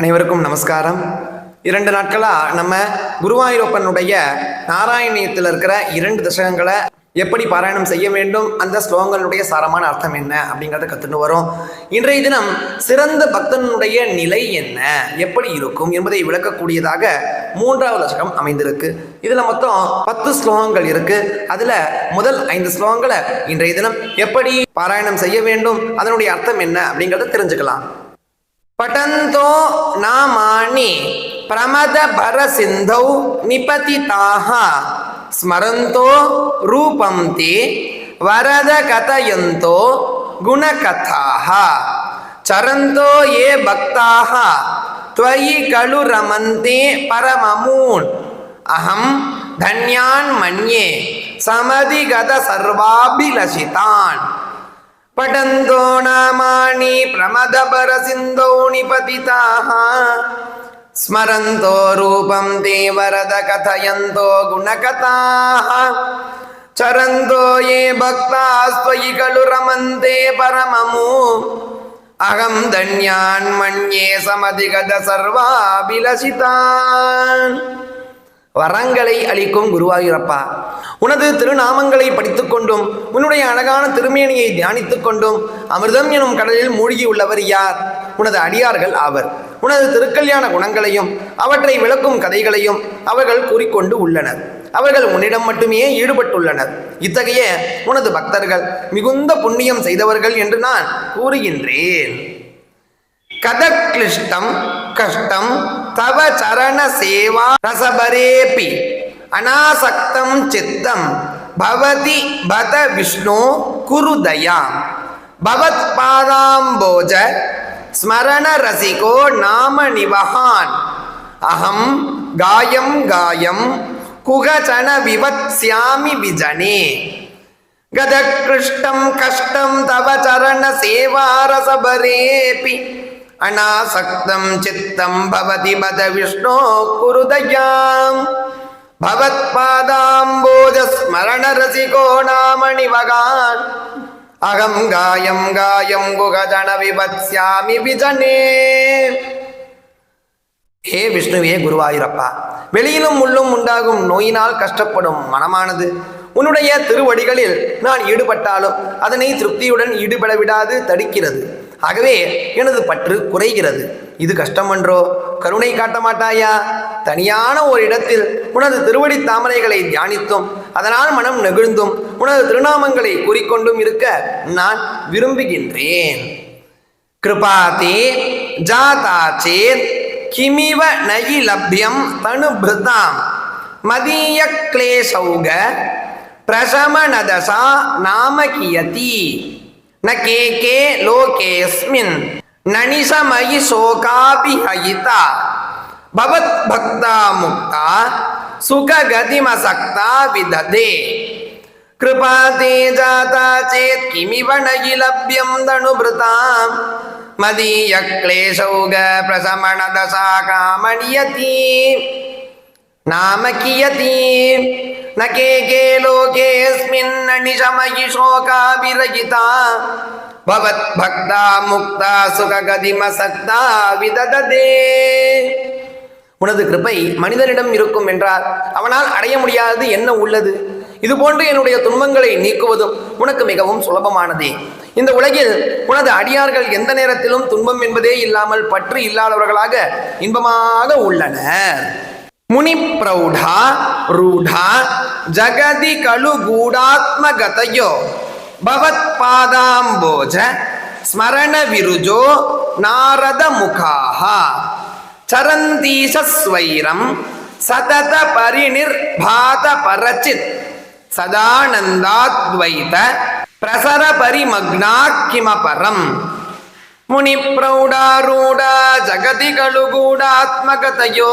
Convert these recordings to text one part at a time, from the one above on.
அனைவருக்கும் நமஸ்காரம். இரண்டு நாட்களாக நம்ம குருவாயூரப்பனுடைய நாராயணியத்தில் இருக்கிற இரண்டு தசகங்களை எப்படி பாராயணம் செய்ய வேண்டும் அந்த ஸ்லோகங்களுடைய சாரமான அர்த்தம் என்ன அப்படிங்கிறத கற்றுட்டு வரோம். இன்றைய தினம் சிறந்த பக்தனுடைய நிலை என்ன எப்படி இருக்கும் என்பதை விளக்கக்கூடியதாக மூன்றாவது தசகம் அமைந்திருக்கு. இதில் மொத்தம் பத்து ஸ்லோகங்கள் இருக்கு. அதில் முதல் ஐந்து ஸ்லோகங்களை இன்றைய தினம் எப்படி பாராயணம் செய்ய வேண்டும் அதனுடைய அர்த்தம் என்ன அப்படிங்கிறத தெரிஞ்சுக்கலாம். पठन्तो नामानि प्रमदभरसिन्धौ निपतिताः स्मरन्तो रूपं ते वरदकथयन्तो गुणकथाः चरन्तो ये भक्ताः त्वयि खलु रमन्ते परममून् अहं धन्यान् मन्ये समधिगत सर्वाभिलषितान् पठन्तो नामानि प्रमदपरसिन्धौ निपतिताः स्मरन्तो रूपं ते वरद कथयन्तो गुणकथाः चरन्तो ये भक्तास्त्वयि खलु रमन्ते परममु अहं धन्यान् मन्ये समधिगत सर्वाभिलषितान् வரங்களை அளிக்கும் குருவாயூரப்பா. உனது திருநாமங்களை படித்துக்கொண்டும் உன்னுடைய அழகான திருமேனியை தியானித்துக் கொண்டும் அமிர்தம் எனும் கடலில் மூழ்கி உள்ளவர் யார்? உனது அடியார்கள் ஆவர். உனது திருக்கல்யாண குணங்களையும் அவற்றை விளக்கும் கதைகளையும் அவர்கள் கூறிக்கொண்டு உள்ளனர். அவர்கள் உன்னிடம் மட்டுமே ஈடுபட்டுள்ளனர். இத்தகைய உனது பக்தர்கள் மிகுந்த புண்ணியம் செய்தவர்கள் என்று நான் கூறுகின்றேன். கதக்லிஷ்டம் கஷ்டம் தவ சரண சேவா ரசபரேபி அநாசக்தம் சித்தம் பவதி பத விஷ்ணு குரு தயாம் பவத் பாதாம்போஜ ஸ்மரண ரசிகோ நாம நிவஹான் அகம் காயம் காயம் குகச்சன விவத்ஸ்யாமி விஜனே गदकृष्टं कष्टं तव चरणसेवारसभरेऽपि अनासक्तं चित्तं भवति मद विष्णो कुरु दयाम् भवत्पादाम्बोजस्मरणरसिको नामणिवगान् अहं गायं गायं गुगजनविवत्स्यामि विजने ஹே விஷ்ணுவே குருவாயூரப்பா வெளியிலும் உள்ளும் உண்டாகும் நோயினால் கஷ்டப்படும் மனமானது உன்னுடைய திருவடிகளில் நான் ஈடுபட்டாலும் அதனை திருப்தியுடன் ஈடுபட விடாது தடுக்கிறது ஆகவே எனது பற்று குறைகிறது. இது கஷ்டமன்றோ? கருணை காட்ட மாட்டாயா? தனியான ஒரு இடத்தில் உனது திருவடி தாமரைகளை தியானித்தும் அதனால் மனம் நெகிழ்ந்தும் உனது திருநாமங்களை கூறிக்கொண்டும் இருக்க நான் விரும்புகின்றேன். கிருபாதே ஜாதா சேத் கிமிவ நயி லப்யம் தனுபிருதாம் மதிய கிளேசௌக பிரசமனதசா நாமகியதி ந கே கே லோகேஸ்மின் நனிசமயி சோகாபிஹயிதா பவத் பக்தா முக்தா சுககதிமசக்தா விததே कृपाते जाता चेत् किमिव न हि लभ्यं दणुभृतां मदीयक्लेशौग प्रशमनदशा कामणियती नाम कियती न के के लोकेऽस्मिन्ननिशमयि शोकाभिरहिता। भवद्भक्ता मुक्ता सुखगतिमसक्ता विदधदे உனது கிருபை மனிதனிடம் இருக்கும் என்றார் அவனால் அடைய முடியாது என்ன உள்ளது? இது போன்று என்னுடைய துன்பங்களை நீக்குவதும் உனக்கு மிகவும் சுலபமானதே. இந்த உலகில் உனது அடியார்கள் எந்த நேரத்திலும் துன்பம் என்பதே இல்லாமல் பற்று இல்லாதவர்களாக இன்பமாக உள்ளனர். முனி பிரௌடா ரூಢா ஜகதி கலு கூடாத்மகதையோ பவத் பாதாம்போஜ ஸ்மரண விருஜோ நாரத முகாஹா சரந்தீசஸ்வைரம் சதத பரிநிர்பாத பரச்சித் சதானந்தாத்வைத பிரசர பரிமக்னா கிமபரம் முனி பிரௌடாரூட ஜகதி கழுகூடாத்மகதையோ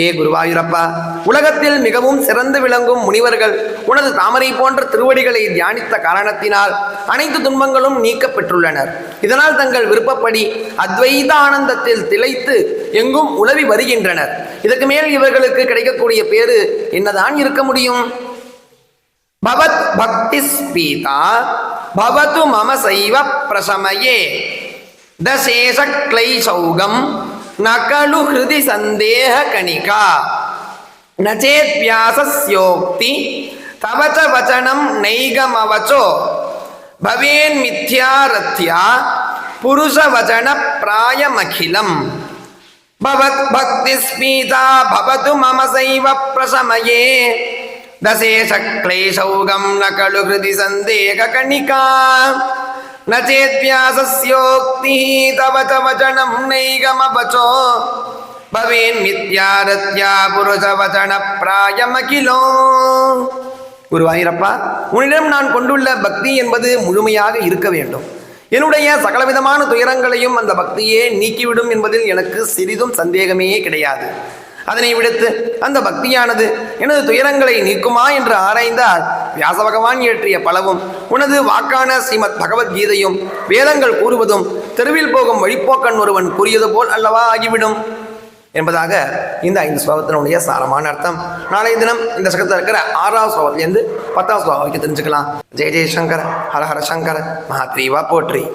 ஏ குருவாயூரப்பா உலகத்தில் மிகவும் சிறந்து விளங்கும் முனிவர்கள் உனது தாமரை போன்ற திருவடிகளை தியானித்த காரணத்தினால் அனைத்து துன்பங்களும் நீக்கப்பெற்றுள்ளனர். இதனால் தங்கள் விருப்பப்படி அத்வைத ஆனந்தத்தில் திளைத்து எங்கும் உலவி வருகின்றனர். இதற்கு மேல் இவர்களுக்கு கிடைக்கக்கூடிய பேரு என்னதான் இருக்க முடியும்? பவத் பக்தி ஸ்பீதா பவது மம சைவ பிரசமயே தசேஷ கிளை சௌகம் ஹிருதி சந்தேக கணிகா நச்சேத்யாசஸ்யோக்தி தவ ச வச்சனம் நைகமவச்சோ பவேன் மித்யாரத்யா புருஷ வச்சன பிராயமகிலம் பவத் பக்தி ஸ்மீதா பவது மம சைவ பிரசமயே தசேஷ கிளேசௌகம் ந கலு ஹிருதி சந்தேக கணிகா न चेद्व्यासस्योक्तिः तव च वचनं नैगमवचो भवेन्मिथ्यारत्या புருஷவச்சனப்பிராயமகிலோ குருவாயிரப்பா உன்னிடம் நான் கொண்டுள்ள பக்தி என்பது முழுமையாக இருக்க வேண்டும் என்னுடைய சகலவிதமான துயரங்களையும் அந்த பக்தியே நீக்கிவிடும் என்பதில் எனக்கு சிறிதும் சந்தேகமே கிடையாது அதனை விடுத்து அந்த பக்தியானது எனது துயரங்களை நீக்குமா என்று ஆராய்ந்தால் வியாச பகவான் இயற்றிய பலவும் உனது வாக்கான ஸ்ரீமத் பகவத்கீதையும் வேதங்கள் கூறுவதும் தெருவில் போகும் வழிப்போக்கன் ஒருவன் கூறியது போல் அல்லவா ஆகிவிடும். என்பதாக இந்த ஐந்து ஸ்லோகத்தினுடைய சாரமான அர்த்தம். நாளைய தினம் இந்த சகத்தில் இருக்கிற ஆறாவது ஸ்லோகத்திலேருந்து பத்தாவது ஸ்லோகம் வரைக்கும் தெரிஞ்சுக்கலாம். ஜெய ஜெயசங்கர் ஹர ஹர சங்கர் மகாத்ரீவா போற்றி.